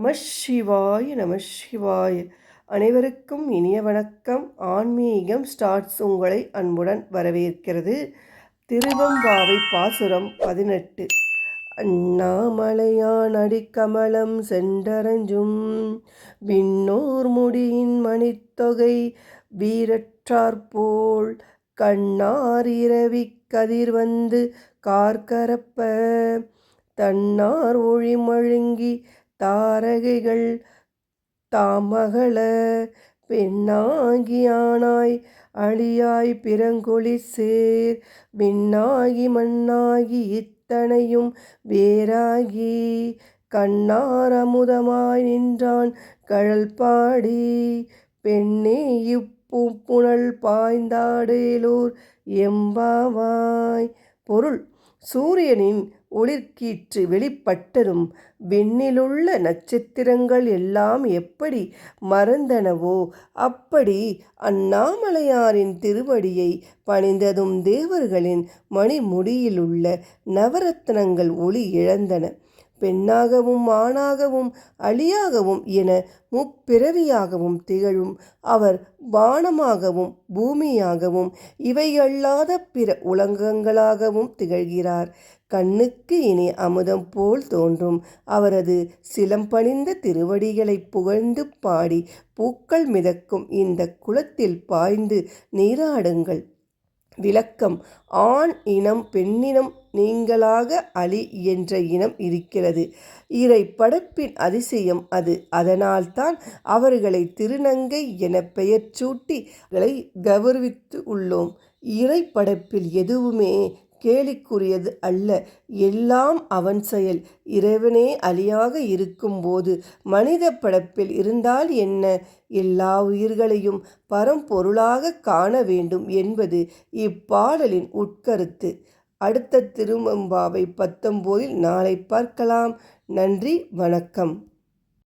நம சிவாய நம சிவாய. அனைவருக்கும் இனிய வணக்கம். ஆன்மீகம் ஸ்டார்ட்ஸ் உங்களை அன்புடன் வரவேற்கிறது. திருவம்பாவை பாசுரம் பதினெட்டு. அண்ணாமலையான் அடிக்கமலம் சென்றரஞ்சும். விண்ணோர் முடியின் மணித்தொகை வீரற்றாற்போல் கண்ணார் இரவி கதிர் வந்து கார்கரப்ப. தன்னார் ஒழிமழுங்கி தாரகைகள் தாமகள பெண்ணாகியானாய் அழியாய் பிறங்கொழி சேர் விண்ணாகி மண்ணாகி இத்தனையும் வேறாகி கண்ணார் அமுதமாய் நின்றான் கழல் பாடி பெண்ணே இப்புணல் பாய்ந்தாடேலூர் எம்பாவாய். பொருள் சூரியனின் ஒளிர்கீற்று வெளிப்பட்டதும் விண்ணிலுள்ள நட்சத்திரங்கள் எல்லாம் எப்படி மறந்தனவோ அப்படி அண்ணாமலையாரின் திருவடியை பணிந்ததும் தேவர்களின் மணிமுடியிலுள்ள நவரத்னங்கள் ஒளி இழந்தன. பெண்ணாகவும் ஆணாகவும் அழியாகவும் என முப்பிறவியாகவும் திகழும். அவர் வானமாகவும் பூமியாகவும் இவையல்லாத பிற உலகங்களாகவும் திகழ்கிறார். கண்ணுக்கு இனி அமுதம் போல் தோன்றும். அவரது சிலம்பணிந்த திருவடிகளை புகழ்ந்து பாடி பூக்கள் மிதக்கும் இந்த குளத்தில் பாய்ந்து நீராடுங்கள். விளக்கம். ஆண் இனம் பெண்ணினம் நீங்களாக அலி என்ற இனம் இருக்கிறது. இறை படைப்பின் அதிசயம் அது. அதனால்தான் அவர்களை திருநங்கை என பெயர் சூட்டி கௌரவித்து உள்ளோம். இறை படைப்பில் எதுவுமே கேலிக்குரியது அல்ல. எல்லாம் அவன் செயல். இறைவனே அழியாக இருக்கும்போது மனித படைப்பில் இருந்தால் என்ன? எல்லா உயிர்களையும் பரம்பொருளாக காண வேண்டும் என்பது இப்பாடலின் உட்கருத்து. அடுத்த திருமம்பாவை பத்தொம்போதில் நாளை பார்க்கலாம். நன்றி வணக்கம்.